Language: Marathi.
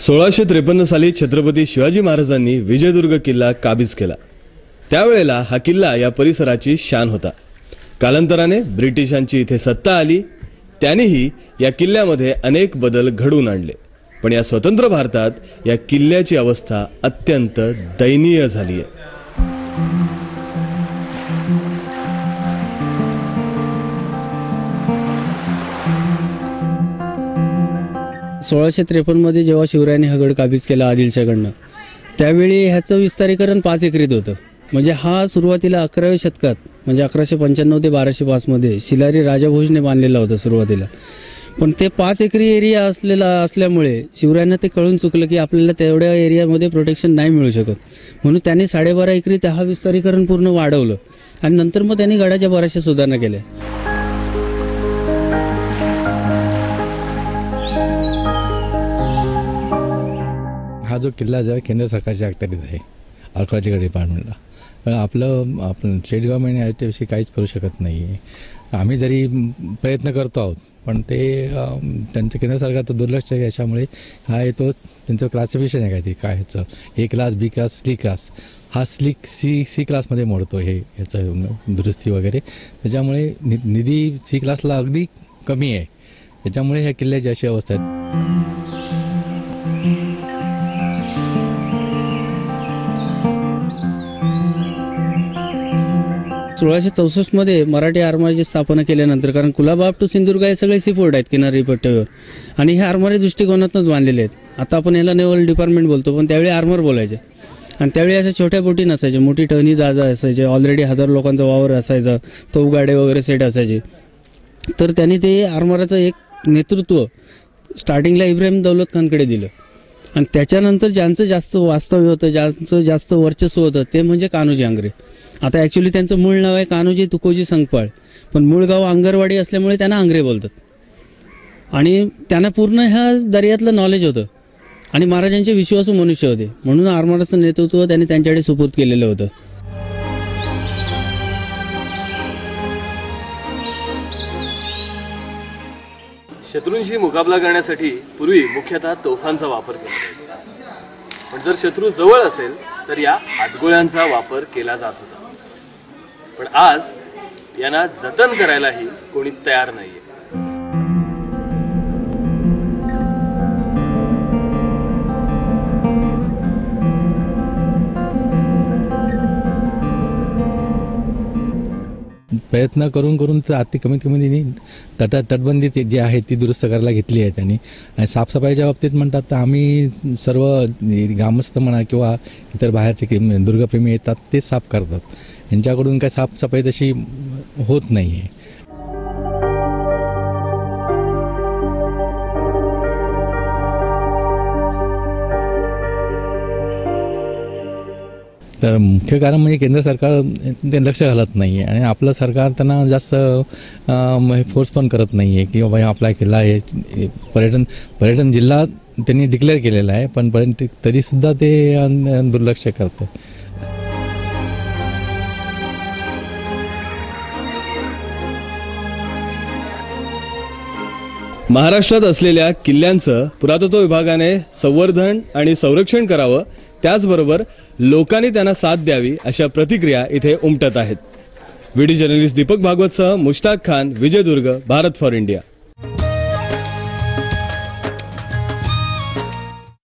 सोळाशे त्रेपन्न साली छत्रपती शिवाजी महाराजांनी विजयदुर्ग किल्ला काबीज केला. त्यावेळेला हा किल्ला या परिसराची शान होता. कालांतराने ब्रिटिशांची इथे सत्ता आली. त्यांनीही या किल्ल्यामध्ये अनेक बदल घडवून आणले. पण या स्वतंत्र भारतात या किल्ल्याची अवस्था अत्यंत दयनीय झाली आहे सोळाशे त्रेपन्नमध्ये जेव्हा शिवरायाने हा गड काबीज केला आदिलशाकडनं त्यावेळी ह्याचं विस्तारीकरण पाच एकरीत होतं. म्हणजे हा सुरुवातीला अकराव्या शतकात म्हणजे अकराशे पंच्याण्णव ते बाराशे पाचमध्ये शिलारी राजाभोजने बांधलेला होता सुरुवातीला. पण ते पाच एकरी एरिया असलेला असल्यामुळे शिवरायांना ते कळून चुकलं की आपल्याला तेवढ्या एरियामध्ये प्रोटेक्शन नाही मिळू शकत. म्हणून त्यांनी साडेबारा एकरी हा विस्तारीकरण पूर्ण वाढवलं. आणि नंतर मग त्यांनी गडाच्या बऱ्याचशा सुधारणा केल्या. हा जो किल्ला जो आहे केंद्र सरकारच्या अखत्यारीत आहे आर्कोलॉजिकल डिपार्टमेंटला पण आपलं आपण स्टेट गव्हर्नमेंट याच्याविषयी काहीच करू शकत नाही आहे आम्ही जरी प्रयत्न करतो आहोत पण ते त्यांचं केंद्र सरकारचं दुर्लक्ष आहे याच्यामुळे हा येतो त्यांचं क्लासिफिकेशन आहे काय ते काय ह्याचं A class B class C class हा स्लिक सी सी क्लासमध्ये मोडतो हे याचं दुरुस्ती वगैरे. त्याच्यामुळे नि निधी सी क्लासला अगदी कमी आहे. त्याच्यामुळे ह्या किल्ल्याची अशी अवस्था आहे. सोळाशे चौसष्टमध्ये मराठी आरमाराची स्थापना केल्यानंतर कारण कुलाबाप टू सिंधुदुर्ग हे सगळे सीपोर्ट आहेत किनारी पट्ट्यावर. आणि हे आरमारी दृष्टिकोनातूनच बांधलेले आहेत. आता आपण याला नेव्हल डिपार्टमेंट बोलतो पण त्यावेळी आर्मर बोलायचे. आणि त्यावेळी अशा छोट्या बोटी नसायच्या मोठी टहनी जाजा असायचे ऑलरेडी हजार लोकांचा वावर असायचा तोफगाडे वगैरे सेट असायचे. तर त्यांनी ते आरमाराचं एक नेतृत्व स्टार्टिंगला इब्राहिम दौलत खानकडे दिलं. आणि त्याच्यानंतर ज्यांचं जास्त वास्तव्य होतं ज्यांचं जास्त वर्चस्व होतं ते म्हणजे कान्होजी आंग्रे. आता ॲक्च्युली त्यांचं मूळ नाव आहे कान्होजी तुकोजी संकपाळ पण मूळ गाव आंगरवाडी असल्यामुळे त्यांना आंग्रे बोलतात. आणि त्यांना पूर्ण ह्या दर्यातलं नॉलेज होतं. आणि महाराजांचे विश्वासू मनुष्य होते. म्हणून आरमाराचं नेतृत्व त्यांनी त्यांच्याकडे सुपूर्द केलेलं होतं. शत्रूंशी मुकाबला करण्यासाठी पूर्वी मुख्यतः तोफांचा वापर केला जायचा. पण जर शत्रू जवळ असेल तर या हातगोळ्यांचा वापर केला जात होता. पण आज यांना जतन करायलाही कोणी तयार नाहीये. प्रयत्न करून करून तर अति कमीत कमी त्यांनी तट तटबंदी ते जी आहे ती दुरुस्त करायला घेतली आहे त्यांनी. आणि साफसफाईच्या बाबतीत म्हणतात तर आम्ही सर्व ग्रामस्थ म्हणा किंवा इतर बाहेरचे दुर्गप्रेमी येतात ते साफ करतात. यांच्याकडून काय साफसफाई तशी होत नाही आहे तर मुख्य कारण म्हणजे केंद्र सरकार ते लक्ष घालत नाही आहे आणि आपलं सरकार त्यांना जास्त फोर्स पण करत नाही आहे की बाबा आपला किल्ला हे पर्यटन पर्यटन जिल्हा त्यांनी डिक्लेअर केलेला आहे पण पर्यंत तरीसुद्धा ते दुर्लक्ष करतात महाराष्ट्रात असलेल्या किल्ल्यांचं पुरातत्व विभागाने संवर्धन आणि संरक्षण करावं त्याचबरोबर लोकांनी त्यांना साथ द्यावी अशा प्रतिक्रिया इथे उमटत आहेत. व्हिडिओ जर्नलिस्ट दीपक भागवतसह मुश्ताक खान विजयदुर्ग भारत फॉर इंडिया.